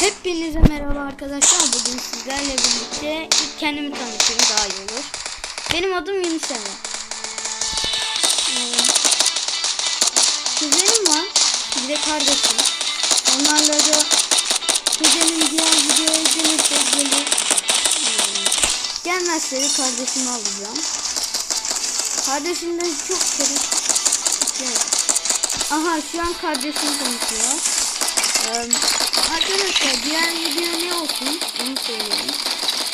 Hepinize merhaba arkadaşlar. Bugün sizlerle birlikte ilk kendimi tanıtayım daha iyi olur. Benim adım Yunus Emre. Ee, kuzenim var. Bir de kardeşim. Onlarla da kuzenim diğer videoya gelirse gelir. Ee, gelmezse de kardeşimi alacağım. Kardeşimden çok çabuk. Aha şu an kardeşim konuşuyor. Arkadaşlar diğer video ne olsun onu söyleyeyim.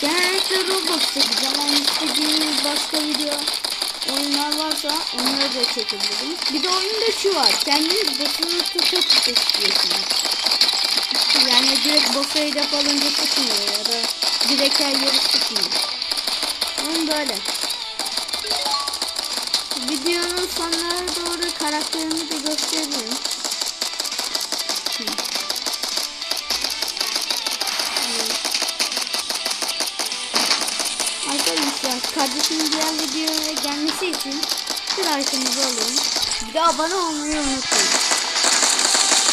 Genellikle Roblox çekeceğim ama istediğiniz başka video oyunlar varsa onları da çekebilirim. Bir de oyunda şu var. Kendiniz basılı tutup istiyorsunuz. Yani direkt basayı da alınca tutmuyor ya da direkt her yeri tutmuyor. Oyun böyle. Videonun sonlara doğru karakterimi de. Hı. Kardeşimin diğer videoya gelmesi için bir like'ınızı alın. Bir de abone olmayı unutmayın.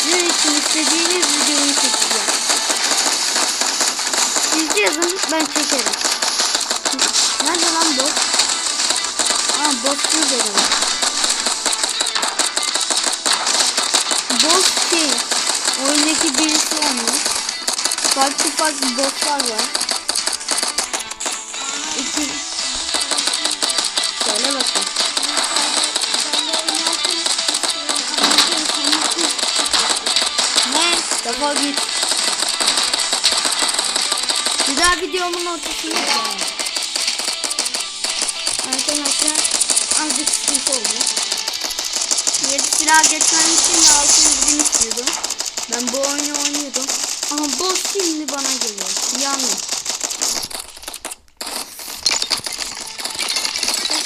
Sizin için istediğiniz videoyu çekeceğim. Siz yazın ben çekerim. Nerede lan bot? Aa botçu dedim. Bot şey. Oyundaki birisi olmuş. Farklı farklı botlar var. Defol git. Bir daha videomun ortasında yani. Arkadaşlar azıcık sıkıntı oldu. Yedi silah geçmem için 600 bin istiyordum. Ben bu oyunu oynuyordum. Ama boss şimdi bana geliyor. Yanlış.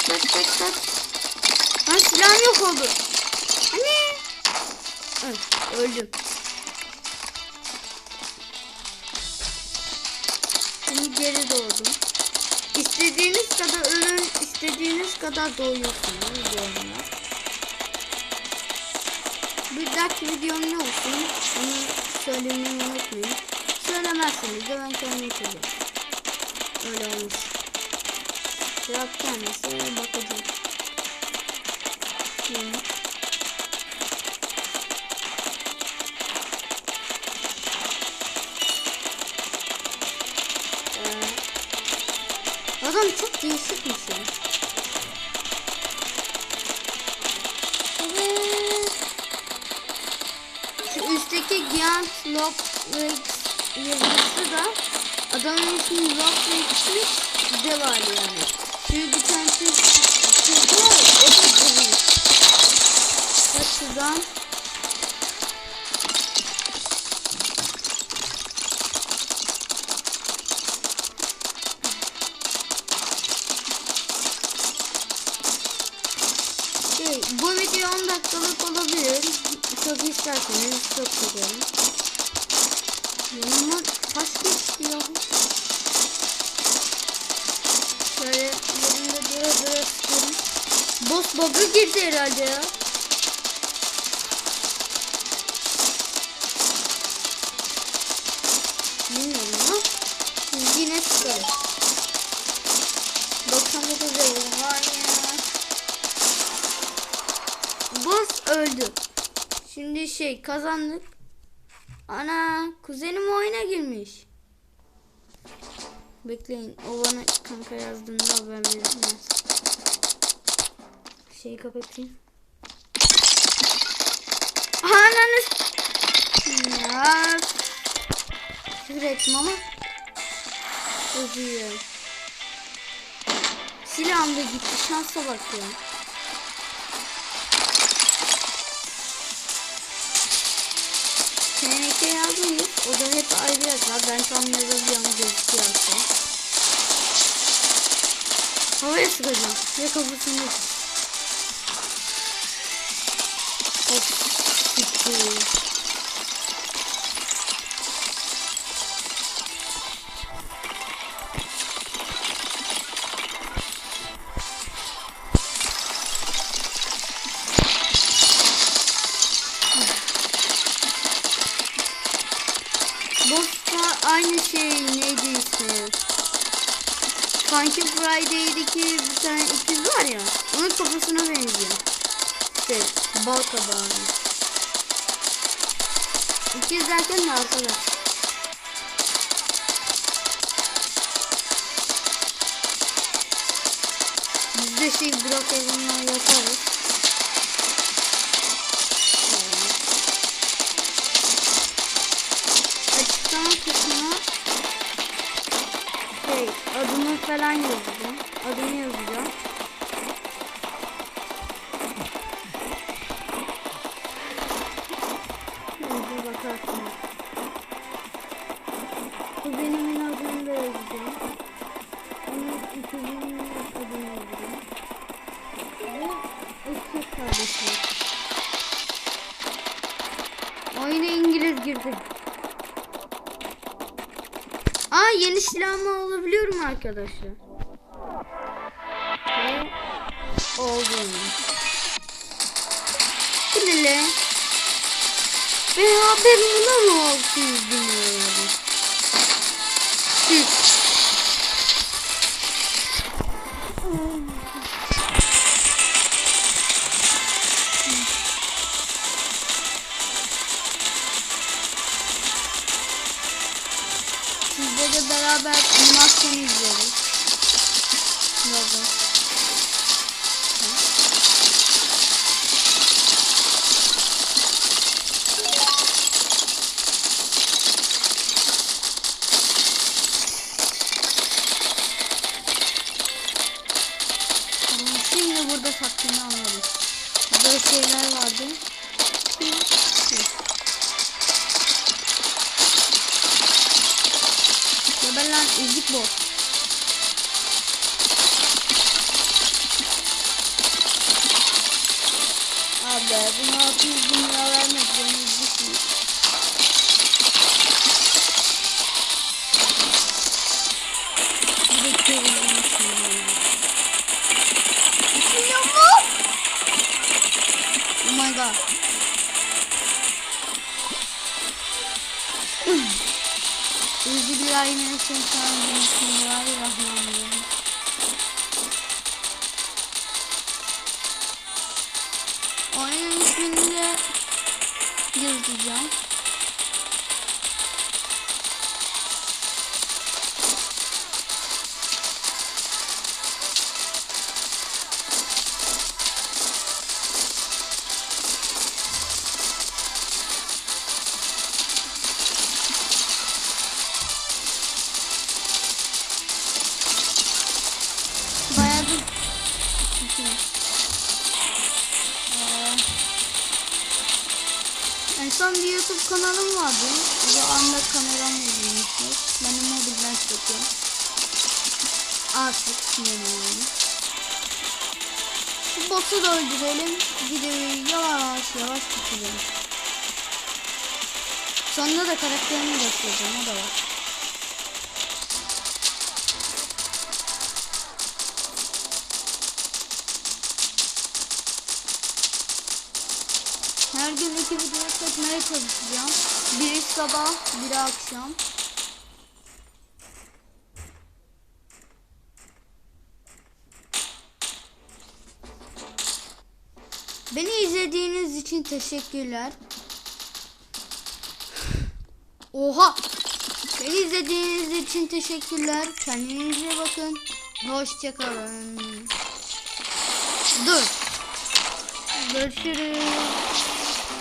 Tak tak. Ha silahım yok oldu. Hani? Öh, öldüm. Şimdi geri doğdum. İstediğiniz kadar ölün, istediğiniz kadar doğuyorsunuz bu oyunda. Bir dahaki videom ne olsun onu söylemeyi unutmayın. Söylemezseniz de ben kendim yapacağım. Öyle olmuş. Biraz kendisi bakacağım. Şimdi. Ee, Adam çok değişikmiş ya. Evet. Şu üstteki Giant Loplex yazısı da adamın ismi Loplex'miş dev hali yani. Şu bir tane çocuk çocuk var ya, o da devi. Bak şuradan. Şey, bu video 10 dakikalık olabilir. Çok isterseniz çok severim. Yanıma taş geçti ya. Şöyle Boss bug'a girdi herhalde ya. Bilmiyorum ama yine sıkarım. 99 level var ya. Boss öldü. Şimdi şey kazandık. Ana kuzenim oyuna girmiş. Bekleyin o bana kanka yazdığında haber verilmez. Şeyi kapatayım. Ananı ya. Küfür ettim ama. Özür. Silahım da gitti. Şansa bak TNK yazmayız. O da hep ayrı yazar. Ben tam yazabiliyorum gözüküyor aslında. Havaya sıkacağım. Ve kafasını Hop. Gitti. Funky Friday'deki bir tane ikiz var ya. Onun kafasına benziyor. Şey, bal kabağı. İkiz derken ne arkadaş? Biz de şey blok evine yaparız. Falan yazacağım. Adımı yazacağım. Şimdi bakarsınız. Kuzenimin adını da yazacağım. Aa yeni silahımı alabiliyorum arkadaşlar. Ve oldu. Bu ne lan? Ben haberim buna mı 600 bin lira şeyler vardı. Geber lan ezik bu. Abi buna 600 bin lira vermek beni üzücü. Bir Bismillahirrahmanirrahim. Oyunun ismini de yazacağım. Ee, En son bir YouTube kanalım vardı. Bu anda kameram izlemiştik. Benim mobilden çekiyorum. Artık yeniyorum. Bu boss'u da öldürelim. Videoyu yavaş yavaş bitirelim. Sonunda da karakterimi göstereceğim. O da var. Her gün iki video çekmeye çalışacağım. Biri sabah, biri akşam. Beni izlediğiniz için teşekkürler. Oha! Beni izlediğiniz için teşekkürler. Kendinize bakın. Hoşçakalın. Dur. Görüşürüz.